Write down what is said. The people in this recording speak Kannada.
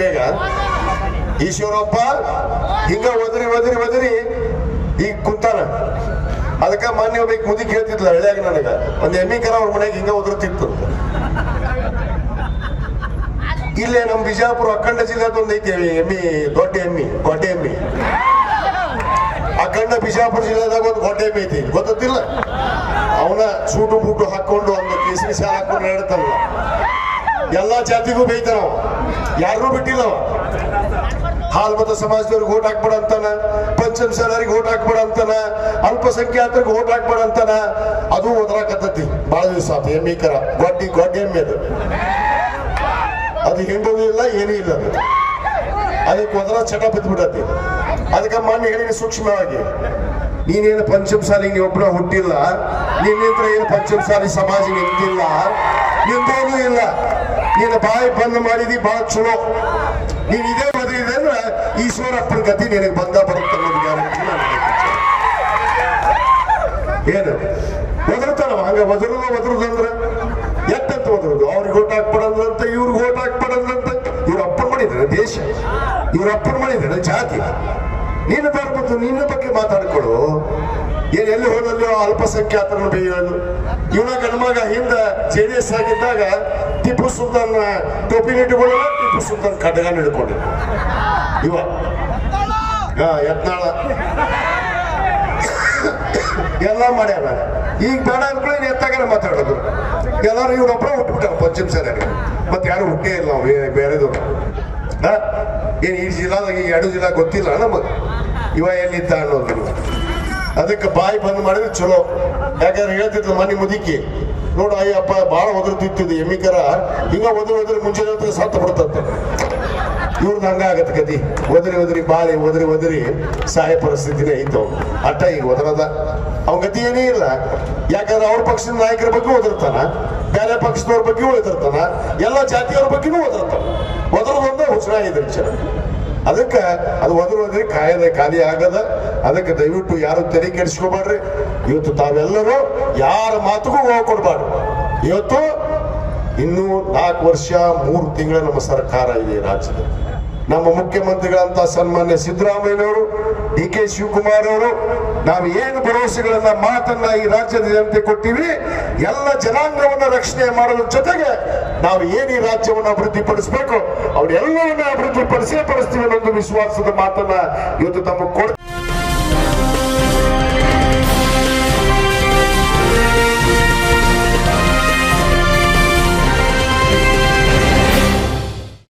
ಬೇಗ ಈಶ್ವರಪ್ಪ ಹಿಂಗ ಒದರಿ ಒದರಿ ಒದರಿ ಈಗ ಕುಂತಾನ. ಅದಕ್ಕ ಮಾನ್ಯ ಒಬ್ಬ ಮುದಿ ಕೇಳ್ತಿದ್ಲ ಹಳ್ಳಿಯಾಗ ನನಗ. ಒಂದ್ ಎಮ್ಮಿ ಕರ ಅವ್ರ ಮನೆಗೆ ಹಿಂಗ ಒದರ್ತಿತ್ತು. ಇಲ್ಲೇ ನಮ್ ಬಿಜಾಪುರ ಅಖಂಡ ಜಿಲ್ಲೆ ಒಂದೈತಿ ಎಮ್ಮಿ, ದೊಡ್ಡ ಎಮ್ಮಿ ಗೊಡ್ಡೆ ಎಮ್ಮಿ. ಅಖಂಡ ಬಿಜಾಪುರ ಜಿಲ್ಲೆದಾಗ ಒಂದು ಗೊಡ್ಡೆ ಎಮ್ಮಿ ಐತಿ. ಗೊತ್ತಿಲ್ಲ ಅವನ ಸೂಟು ಬೂಟು ಹಾಕೊಂಡು ಒಂದು ಕೇಸರಿ ಸಾಲ ಹಾಕೊಂಡು ಹೇಳ್ತಾನಲ್ಲ ಎಲ್ಲಾ ಜಾತಿಗೂ ಬೈತಾನ ಯಾರನ್ನೂ ಬಿಟ್ಟಿಲ್ಲ ಹಾಲ್ಮತ ಹಾಲ್ ಮತ ಸಮಾಜದವ್ರಿಗೆ ಓಟ್ ಹಾಕ್ಬೇಡ ಅಂತಾನ, ಪಂಚಮ ಸಾಲರಿಗೆ ಓಟ್ ಹಾಕ್ಬೇಡ ಅಂತಾನ, ಅಲ್ಪಸಂಖ್ಯಾತರಿಗೆ ಓಟ್ ಹಾಕ್ಬೇಡ ಅಂತಾನ, ಅದು ಒದರಾಕತ್ತತಿ. ಬಹಳ ದಿವಸ ಆತ, ಎಮ್ಮಿ ಕರ. ಗೊಡ್ಡಿ ಗೊಡ್ಡಿ ಎಮ್ಮೆ ಅದು. ಅದು ಹಿಂಡೋದು ಇಲ್ಲ, ಏನೂ ಇಲ್ಲ ಅದು. ಅದಕ್ಕೆ ಒದರ ಚಟ ಬಿದ್ದ್ಬಿಡತ್ತಿ ಅದಕ್ಕೆ ಮಾನ್ಯ ಹೇಳಿ ಸೂಕ್ಷ್ಮವಾಗಿ, ನೀನೇನು ಪಂಚಮ ಸಾಲಿಗೆ ನೀವೊಬ್ಬರ ಹುಟ್ಟಿಲ್ಲ, ನಿನ್ನಿಂತ್ರ ಏನು ಪಂಚಮ ಸಾಲಿ ಸಮಾಜ ನಿಂತಿಲ್ಲ ನಿಂದೇನೂ ಇಲ್ಲ. ನೀನು ಬಾಯಿ ಬಂದ್ ಮಾಡಿದಿ ಬಹಳ ಚಲೋ. ನೀನ್ ಇದೇ ಮದುವೆ ಅಂದ್ರೆ ಈಶ್ವರಪ್ಪನ ಗತಿ ನಿನಗೆ ಬಂದ ಬರುತ್ತೆ ಅನ್ನೋದು ಗ್ಯಾರಂಟಿ. ಏನು? ಒದರ್ತಾನವ ಹಂಗ ಒದರುದು ಒದರುದು ಅಂದ್ರೆ ಎತ್ತಂತ ಒದರುದು? ಅವ್ರಿಗೆ ಓಟ್ ಹಾಕ್ಬಿಡಂದ್ರಂತ ಇವ್ರಿಗೆ ಓಟ್ ಹಾಕ್ಬಿಡಂದ್ರಂತ ಇವ್ರ ಅಪ್ಪನ್ ಮಾಡಿದ್ರೆ ದೇಶ. ಇವ್ರ ಅಪ್ಪನ್ ಮಾಡಿದ್ರೆ ಜಾತಿ. ನೀನು ಬರ್ಬೋದು ನಿನ್ನ ಬಗ್ಗೆ ಮಾತಾಡ್ಕೊಳ್ಳು. ಏನ್ ಎಲ್ಲಿ ಹೋದಲ್ಲಿ ಅಲ್ಪಸಂಖ್ಯಾತರನ್ನು ಬೇಯೋದು ಇವನ ಗಂಡ್ಮಗ ಹಿಂದೆ ಜೆ ಡಿ ಎಸ್ ಆಗಿದ್ದಾಗ ಟಿಪ್ಪು ಸುಲ್ತಾನ್ ಟೋಪಿ ಇಟ್ಕೊಳ್ಳಲ್ಲ ಟಿಪ್ಪು ಸುಲ್ತಾನ್ ಖಡ್ಗ ಹಿಡ್ಕೊಂಡು ಇವ. ಹಾ, ಯತ್ನಾಳ. ಎಲ್ಲ ಮಾಡ್ಯಾರ. ಈಗ ಬೇಡ ಅನ್ಕೊಳ್ಳಿ ಎತ್ತಾಗಾರ ಮಾತಾಡೋದು ಎಲ್ಲರೂ ಇವನೊಬ್ಬರ ಹುಟ್ಬಿಟ್ಟಾರ ಪಶ್ಚಿಮ ಸರಿಯಾಗಿ ಮತ್ತೆ ಯಾರು ಹುಟ್ಟೇ ಇಲ್ಲ ನಾವು ಬೇರೆ ಬೇರೆದವ್ರು. ಏನ್ ಈ ಜಿಲ್ಲಾದಾಗ ಈ ಎರಡು ಜಿಲ್ಲಾ ಗೊತ್ತಿಲ್ಲ ನಮಗೆ. ಇವ ಎಲ್ಲಿದ್ದ ಅನ್ನೋದು. ಅದಕ್ಕೆ ಬಾಯಿ ಬಂದ್ ಮಾಡಿದ್ರೆ ಚಲೋ. ಯಾಕಂದ್ರೆ ಹೇಳ್ತಿದ್ರು ಮನೆ ಮುದುಕಿ, ನೋಡು ಅಯ್ಯಪ್ಪ ಭಾಳ ಒದರ್ತಿತ್ತು ಎಮ್ಮಿಕರ ಹಿಂಗ ಒದ್ರ ಒದ್ರ ಮುಂಚೆ ಹೊತ್ತಿಗೆ ಸತ್ತು ಬಿಡ್ತಂತ. ಇವ್ರದ್ದು ಹಂಗ ಆಗತ್ತೆ ಕತಿ. ಒದರಿ ಒದರಿ, ಬಾಳಿ ಒದರಿ ಒದರಿ ಸಹಾಯ ಪರಿಸ್ಥಿತಿನೇ ಐತು. ಅಟ್ಟ ಈಗ ಒದರದ. ಅವನ ಗತಿ ಏನೇ ಇಲ್ಲ. ಯಾಕಂದ್ರೆ ಅವ್ರ ಪಕ್ಷದ ನಾಯಕರ ಬಗ್ಗೆ ಓದಿರ್ತಾನ ಬೇರೆ ಪಕ್ಷದವ್ರ ಬಗ್ಗೆ ಓದಿರ್ತಾನ ಎಲ್ಲ ಜಾತಿಯವ್ರ ಬಗ್ಗೆನೂ ಓದಿರ್ತಾನ ಒದರದೊಂದೇ ಹುಚ್ಚನ ಇದ್ರ ಅದಕ್ಕೆ ಅದು ಒದರೋದ್ರೆ ಒದರಿ ಕಾಯದ ಖಾಲಿ ಆಗದ. ಅದಕ್ಕೆ ದಯವಿಟ್ಟು ಯಾರು ತೆರೆ ಕೆಡಿಸ್ಕೊಬಾಡ್ರಿ. ಇವತ್ತು ತಾವೆಲ್ಲರೂ ಯಾರ ಮಾತುಗೂ ಹೋಗಿ ಕೊಡ್ಬಾರ್ದು. ಇವತ್ತು ಇನ್ನೂ ನಾಲ್ಕು ವರ್ಷ, ಮೂರು ತಿಂಗಳ ನಮ್ಮ ಸರ್ಕಾರ ಇದೆ ರಾಜ್ಯದಲ್ಲಿ. ನಮ್ಮ ಮುಖ್ಯಮಂತ್ರಿಗಳಂತ ಸನ್ಮಾನ್ಯ ಸಿದ್ದರಾಮಯ್ಯನವರು ಡಿ ಕೆ ಶಿವಕುಮಾರ್ ಅವರು ನಾವು ಏನು ಭರವಸೆಗಳನ್ನ ಮಾತನ್ನ ಈ ರಾಜ್ಯದ ಜನತೆ ಕೊಟ್ಟಿವಿ, ಎಲ್ಲ ಜನಾಂಗವನ್ನ ರಕ್ಷಣೆ ಮಾಡೋದ್ರ ಜೊತೆಗೆ ನಾವು ಏನು ಈ ರಾಜ್ಯವನ್ನು ಅಭಿವೃದ್ಧಿಪಡಿಸಬೇಕು ಅವ್ರೆಲ್ಲವನ್ನ ಅಭಿವೃದ್ಧಿಪಡಿಸೇ ಪಡಿಸ್ತೀವಿ ಅನ್ನೋದು ವಿಶ್ವಾಸದ ಮಾತನ್ನ ಇವತ್ತು ತಮಗೆ ಕೊಡ್ತೀವಿ